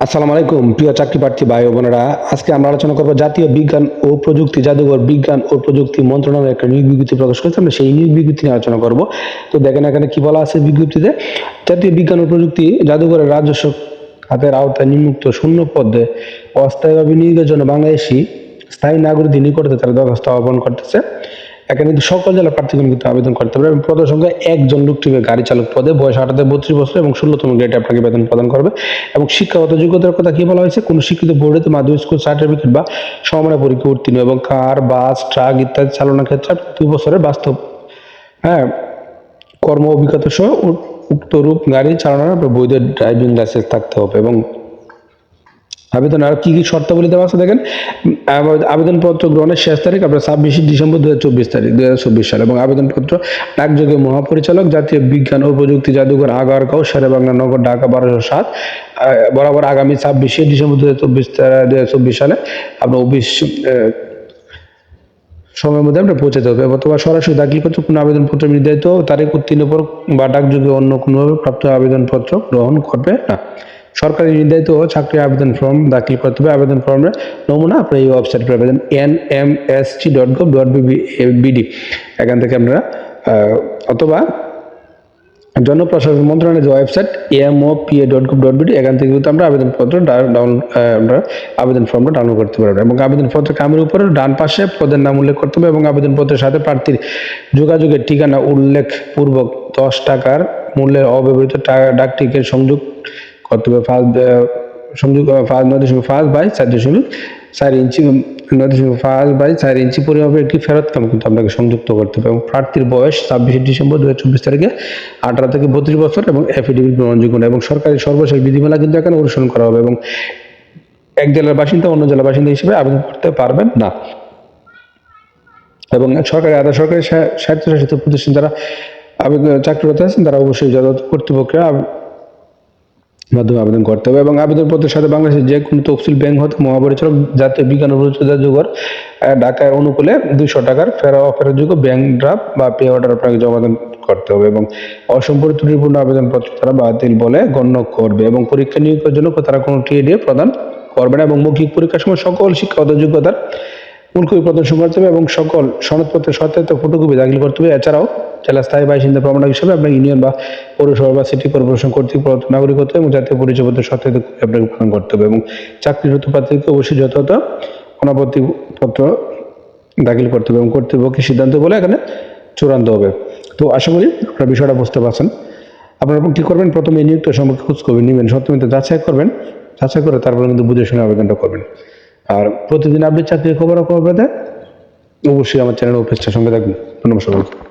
আসসালামু আলাইকুম, প্রিয় চাকরি প্রার্থী ভাই বোনেরা। আজকে আমরা আলোচনা করব জাতীয় বিজ্ঞান ও প্রযুক্তি, জাদুঘর বিজ্ঞান ও প্রযুক্তি মন্ত্রণালয় একটা নিয়োগ বিজ্ঞপ্তি প্রকাশ করেছে। আমরা সেই নিয়োগ বিজ্ঞপ্তি নিয়ে আলোচনা করব। তো দেখেন এখানে কি বলা আছে বিজ্ঞপ্তিতে? জাতীয় বিজ্ঞান ও প্রযুক্তি জাদুঘরের রাজস্ব খাতের আওতায় নিম্মুক্ত শূন্য পদে অস্থায়ীভাবে নিয়োগের জন্য বাংলাদেশি স্থায়ী নাগরিকদের নিকটতে তারা দরখাস্ত আহ্বান করতেছে। এখানে কিন্তু সকল জেলা প্রার্থীগণ কিন্তু আবেদন করতে পারবে এবং পদের সংখ্যা একজন লোক টিমে গাড়ি চালক পদে, বয়স আঠাতে বত্রিশ বছর এবং ষোলোতম গ্রেডে আপনাকে বেতন প্রদান করবে। এবং শিক্ষাগত যোগ্যতার কথা কি বলা হয়েছে? কোনো শিক্ষিত বোর্ডে মাধ্যমিক স্কুল সার্টিফিকেট বা সমানের পরীক্ষা উত্তীর্ণ এবং কার বাস ট্রাক ইত্যাদি চালনার ক্ষেত্রে দুই বছরের বাস্তব হ্যাঁ কর্ম অভিজ্ঞতা সহ উক্তরূপ গাড়ি চালানোর বৈধ ড্রাইভিং লাইসেন্স থাকতে হবে এবং আবেদন, আর কি কি শর্তাবলী দেওয়া আছে দেখেন? আবেদনপত্র গ্রহণের শেষ তারিখ আপনার ছাব্বিশে ডিসেম্বর দু চব্বিশ তারিখ দু চব্বিশ সাল, এবং আবেদনপত্র ডাকযোগে মহাপরিচালক, জাতীয় বিজ্ঞান ও প্রযুক্তি জাদুঘর আগারগাঁও বাংলা নগর, ঢাকা বারোশো সাত বরাবর আগামী ছাব্বিশে ডিসেম্বর দু চব্বিশ দু চব্বিশ সালে আপনার অফিস সময়ের মধ্যে আমরা পৌঁছাতে হবে। অথবা সরাসরি দাখিল করতে কোনো আবেদনপত্র নির্ধারিত তারিখ উত্তীর্ণ পর বা ডাকযোগে অন্য কোনোভাবে প্রাপ্ত আবেদনপত্র গ্রহণ করবে না। সরকারি নির্ধারিত চাকরি আবেদন ফর্ম দাখিল করতে হবে। আবেদন ফর্মের নমুনা আপনার এই ওয়েবসাইটে আবেদন N M S T dot gov dot BD এখান থেকে আপনারা অথবা জনপ্রশাসন মন্ত্রণালয়ের যে website M O P A dot gov dot BD এখান থেকে কিন্তু আমরা আবেদনপত্র ডাউন আমরা আবেদন ফর্মটা ডাউনলোড করতে পারব। এবং আবেদনপত্র কামের উপরে ডান পাশে পদের নাম উল্লেখ করতে হবে এবং আবেদনপত্রের সাথে প্রার্থীর যোগাযোগের ঠিকানা উল্লেখ পূর্বক দশ টাকার মূল্যের অব্যবহৃত ডাক টিকিট সংযোগ হবে ফার্স্ট সংযোগ ফার্স্ট নয় দশমিক ফার্স্ট বাই চার দশমিক চার ইঞ্চি নয় দশমিক ফার্স্ট বাই চার ইঞ্চি পরিমাপের একটি ফেরত কাম কিন্তু আপনাকে সংযুক্ত করতে হবে। এবং প্রার্থীর বয়স ছাব্বিশে ডিসেম্বর দু চব্বিশ তারিখে আঠারো থেকে বত্রিশ বছর এবং এফিডেভিট গ্রহণযোগ্য এবং সরকারি সর্বশেষ বিধিমালা কিন্তু এখানে অনুসরণ করা হবে এবং এক জেলার বাসিন্দা অন্য জেলার বাসিন্দা হিসেবে আবেদন করতে পারবেন না। এবং সরকারি, আধা সরকারি স্বায়ত্তশাসিত প্রতিষ্ঠান যারা আবেদন চাকরিরত আছেন তারা অবশ্যই যথাযথ কর্তৃপক্ষের মাধ্যমে আবেদন করতে হবে এবং আবেদনপত্রের সাথে বাংলাদেশের যে কোনো তফসিল ব্যাংক হতে মহাপরিচালক জাতীয় বিজ্ঞান ও প্রযুক্তি আহ, ঢাকার অনুকূলে দুইশো টাকার ফেরা ফেরতযোগ্য ব্যাংক ড্রাফট বা পে অর্ডার আপনাকে জমাদান করতে হবে এবং অসম্পূর্ণ ত্রুটিপূর্ণ আবেদনপত্র তারা বাতিল বলে গণ্য করবে এবং পরীক্ষা নিয়োগের জন্য তারা কোনো টিএডিএ প্রদান করবে না এবং মৌখিক পরীক্ষার সময় সকল শিক্ষাগত যোগ্যতার মূলকপি প্রদর্শন করতে হবে এবং সকল সনদপত্রের সত্যায়িত ফটোকপি দাখিল করতে হবে। এছাড়াও জেলা স্থায়ী বাসিন্দা প্রমাণক হিসেবে আপনার ইউনিয়ন বা পৌরসভা বা সিটি কর্পোরেশন কর্তৃক প্রদত্ত নাগরিকত্ব এবং জাতীয় পরিচয়পত্র কপি আপনাকে প্রদান করতে হবে এবং চাকরিরত প্রার্থীকে অবশ্যই যথাযথ অনাপত্তি পত্র দাখিল করতে হবে এবং কর্তৃপক্ষের সিদ্ধান্ত বলে এখানে চূড়ান্ত হবে। তো আশা করি আপনারা বিষয়টা বুঝতে পারছেন। আপনারা কী করবেন? প্রথমে নিয়োগটা সম্পর্কে খোঁজ করবেন নেবেন সত্যমিতে যাচাই করবেন। যাচাই করে তারপরে কিন্তু বুঝে শুনে আবেদনটা করবেন। আর প্রতিদিন আপনি চাকরির খবর খবর পেতে অবশ্যই আমার চ্যানেল অফিসটার সঙ্গে থাকবেন। ধন্যবাদ সবাইকে।